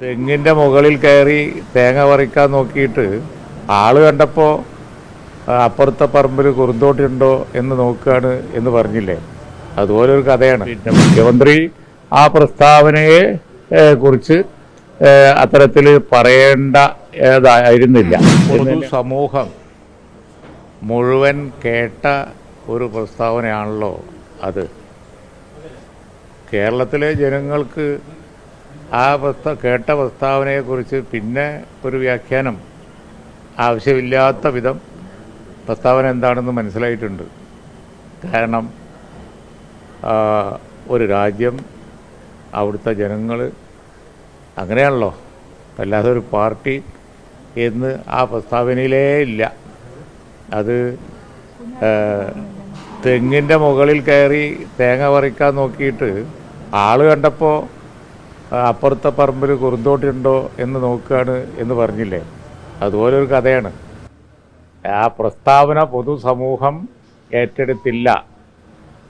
തെങ്ങിന്റെ മുകളിൽ കയറി തേങ്ങ പറിക്കാൻ നോക്കിയിട്ട് ആൾ കണ്ടപ്പോൾ അപ്പുറത്തെ പറമ്പിൽ കുറുന്തോട്ടുണ്ടോ എന്ന് നോക്കുകയാണ് എന്ന് പറഞ്ഞില്ലേ? അതുപോലെ ഒരു കഥയാണ്. പിന്നെ മുഖ്യമന്ത്രി ആ പ്രസ്താവനയെ കുറിച്ച് അത്തരത്തിൽ പറയേണ്ട ഏതായിരുന്നില്ല പൊതു സമൂഹം മുഴുവൻ കേട്ട ഒരു പ്രസ്താവനയാണല്ലോ അത്. കേരളത്തിലെ ജനങ്ങൾക്ക് ആ പ്രസ്ത കേട്ട പ്രസ്താവനയെക്കുറിച്ച് പിന്നെ ഒരു വ്യാഖ്യാനം ആവശ്യമില്ലാത്ത വിധം പ്രസ്താവന എന്താണെന്ന് മനസ്സിലായിട്ടുണ്ട്. കാരണം ഒരു രാജ്യം അവിടുത്തെ ജനങ്ങൾ അങ്ങനെയാണല്ലോ. അല്ലാതെ ഒരു പാർട്ടി എന്ന് ആ പ്രസ്താവനയിലേ ഇല്ല. അത് തെങ്ങിന്റെ മുകളിൽ കയറി തേങ്ങ പറിക്കാൻ നോക്കിയിട്ട് ആൾ കണ്ടപ്പോൾ അപ്പുറത്തെ പറമ്പിൽ കുറുന്തോട്ടുണ്ടോ എന്ന് നോക്കുകയാണ് എന്ന് പറഞ്ഞില്ലേ? അതുപോലെ ഒരു കഥയാണ്. ആ പ്രസ്താവന പൊതുസമൂഹം ഏറ്റെടുത്തില്ല.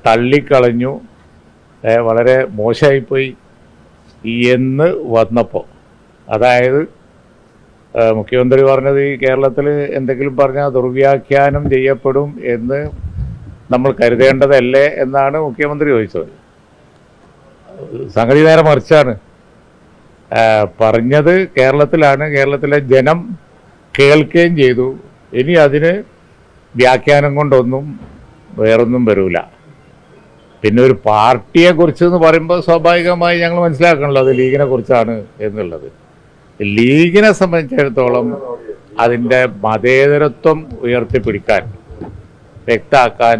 തള്ളിക്കളഞ്ഞു. വളരെ മോശമായിപ്പോയി. എന്ന് വന്നപ്പോൾ അതായത് മുഖ്യമന്ത്രി പറഞ്ഞത് ഈ കേരളത്തിൽ എന്തെങ്കിലും പറഞ്ഞാൽ ദുർവ്യാഖ്യാനം ചെയ്യപ്പെടും എന്ന് നമ്മൾ കരുതേണ്ടതല്ലേ എന്നാണ് മുഖ്യമന്ത്രി ചോദിച്ചത്. സംഗതി നേരെ മറിച്ചാണ്. പറഞ്ഞത് കേരളത്തിലാണ്. കേരളത്തിലെ ജനം കേൾക്കുകയും ചെയ്തു. ഇനി അതിന് വ്യാഖ്യാനം കൊണ്ടൊന്നും വേറൊന്നും വരൂല. പിന്നെ ഒരു പാർട്ടിയെ കുറിച്ച് എന്ന് പറയുമ്പോൾ സ്വാഭാവികമായി ഞങ്ങൾ മനസ്സിലാക്കണല്ലോ അത് ലീഗിനെ കുറിച്ചാണ് എന്നുള്ളത്. ലീഗിനെ സംബന്ധിച്ചിടത്തോളം അതിന്റെ മതേതരത്വം ഉയർത്തിപ്പിടിക്കാൻ വ്യക്താക്കാൻ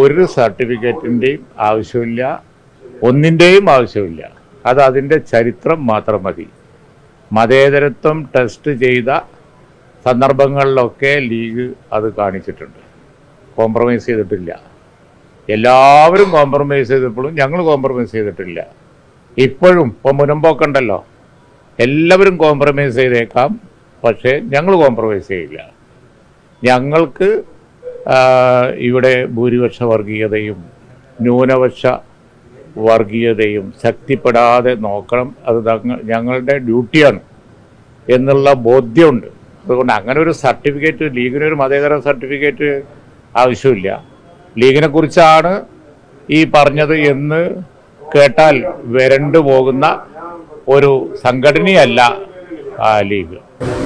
ഒരു സർട്ടിഫിക്കറ്റിന്റെയും ആവശ്യമില്ല ഒന്നിന്റെയും ആവശ്യമില്ല. അത് അതിന്റെ ചരിത്രം മാത്രം മതി. മതേതരത്വം ടെസ്റ്റ് ചെയ്ത സന്ദർഭങ്ങളിലൊക്കെ ലീഗ് അത് കാണിച്ചിട്ടുണ്ട്. കോംപ്രമൈസ് ചെയ്തിട്ടില്ല. എല്ലാവരും കോംപ്രമൈസ് ചെയ്തപ്പോഴും ഞങ്ങൾ കോംപ്രമൈസ് ചെയ്തിട്ടില്ല. ഇപ്പോഴും ഇപ്പോൾ മുനമ്പോക്കുണ്ടല്ലോ. എല്ലാവരും കോംപ്രമൈസ് ചെയ്തേക്കാം പക്ഷേ ഞങ്ങൾ കോംപ്രമൈസ് ചെയ്യില്ല. ഞങ്ങൾക്ക് ഇവിടെ ഭൂരിപക്ഷ വർഗീയതയും ന്യൂനപക്ഷ വർഗീയതയും ശക്തിപ്പെടാതെ നോക്കണം. അത് ഞങ്ങ- ഞങ്ങളുടെ ഡ്യൂട്ടിയാണ് എന്നുള്ള ബോധ്യമുണ്ട്. അതുകൊണ്ട് അങ്ങനെ ഒരു സർട്ടിഫിക്കറ്റ് ലീഗിനൊരു മതേതര സർട്ടിഫിക്കറ്റ് ആവശ്യമില്ല. ലീഗിനെ കുറിച്ചാണ് ഈ പറഞ്ഞത് എന്ന് കേട്ടാൽ വരണ്ടു പോകുന്ന ഒരു സംഘടനയല്ല ആ ലീഗ്.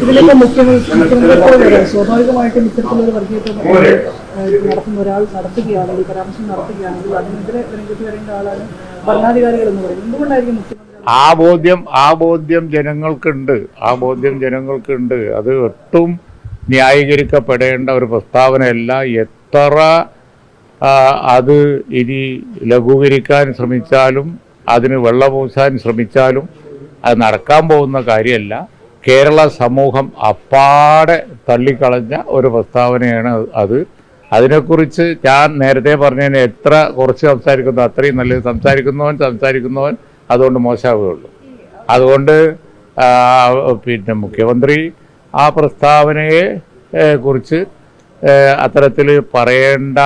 ഇതിലൊക്കെ മുഖ്യമന്ത്രി സ്വാഭാവികമായിട്ടും ഇത്തരത്തിലൊരു വർഗീയത നടത്തുന്ന ഒരാൾ നടത്തുകയാണെങ്കിൽ പരാമർശം നടത്തുകയാണെങ്കിൽ അതിനെതിരെ രംഗത്ത് വരേണ്ട ആളാണ് ഭരണാധികാരികൾ എന്ന് പറയുന്നത്. എന്തുകൊണ്ടായിരിക്കും മുഖ്യമന്ത്രി ആ ബോധ്യം ആ ബോധ്യം ജനങ്ങൾക്കുണ്ട്. ആ ബോധ്യം ജനങ്ങൾക്കുണ്ട്. അത് ഒട്ടും ന്യായീകരിക്കപ്പെടേണ്ട ഒരു പ്രസ്താവനയല്ല. എത്ര അത് ഇനി ലഘൂകരിക്കാൻ ശ്രമിച്ചാലും അതിന് വെള്ളപൂശാൻ ശ്രമിച്ചാലും അത് നടക്കാൻ പോകുന്ന കാര്യമല്ല. കേരള സമൂഹം അപ്പാടെ തള്ളിക്കളഞ്ഞ ഒരു പ്രസ്താവനയാണ് അത്. അതിനെക്കുറിച്ച് ഞാൻ നേരത്തെ പറഞ്ഞതിന് എത്ര കുറച്ച് സംസാരിക്കുന്നു അത്രയും നല്ലത് സംസാരിക്കുന്നവൻ സംസാരിക്കുന്നവൻ അതുകൊണ്ട് മോശമാവുകയുള്ളൂ. അതുകൊണ്ട് പിന്നെ മുഖ്യമന്ത്രി ആ പ്രസ്താവനയെ കുറിച്ച് അത്തരത്തിൽ പറയേണ്ട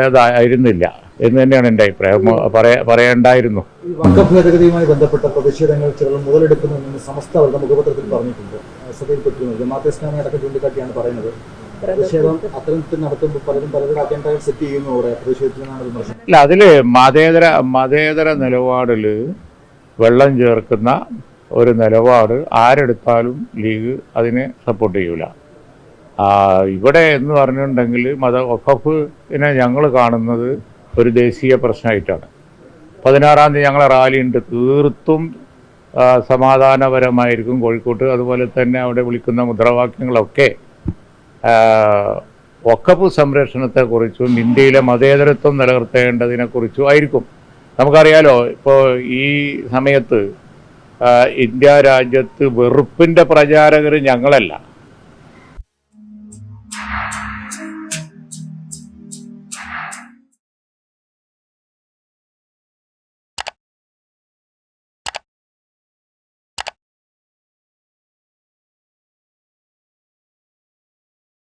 ഏതായിരുന്നില്ല എന്ന് തന്നെയാണ് എന്റെ അഭിപ്രായം. പറയേണ്ടായിരുന്നു. ഈ ഭേദഗതിയുമായി ബന്ധപ്പെട്ട പ്രതിഷേധങ്ങൾ ചിലർ മുതലെടുക്കുന്നു സമസ്ത മുഖപത്രത്തിൽ പറഞ്ഞിട്ടുണ്ട്. ശ്രദ്ധയിൽപ്പെട്ടിരുന്നു. ജമാഅത്ത് ഇസ്ലാമി അടക്കം ചൂണ്ടിക്കാട്ടിയാണ് പറയുന്നത്. പ്രതിഷേധം അതിൽ മതേതര മതേതര നിലപാടിൽ വെള്ളം ചേർക്കുന്ന ഒരു നിലപാട് ആരെടുത്താലും ലീഗ് അതിനെ സപ്പോർട്ട് ചെയ്യൂല. ഇവിടെ എന്ന് പറഞ്ഞിട്ടുണ്ടെങ്കിൽ മത ഒഫിനെ ഞങ്ങൾ കാണുന്നത് ഒരു ദേശീയ പ്രശ്നമായിട്ടാണ്. പതിനാറാം തീയതി ഞങ്ങളെ റാലി ഉണ്ട്. തീർത്തും സമാധാനപരമായിരിക്കും കോഴിക്കോട്ട്. അതുപോലെ തന്നെ അവിടെ വിളിക്കുന്ന മുദ്രാവാക്യങ്ങളൊക്കെ വഖഫ് സംരക്ഷണത്തെക്കുറിച്ചും ഇന്ത്യയിലെ മതേതരത്വം നിലനിർത്തേണ്ടതിനെക്കുറിച്ചും ആയിരിക്കും. നമുക്കറിയാലോ ഇപ്പോൾ ഈ സമയത്ത് ഇന്ത്യ രാജ്യത്ത് വെറുപ്പിന്റെ പ്രചാരകർ ഞങ്ങളല്ല.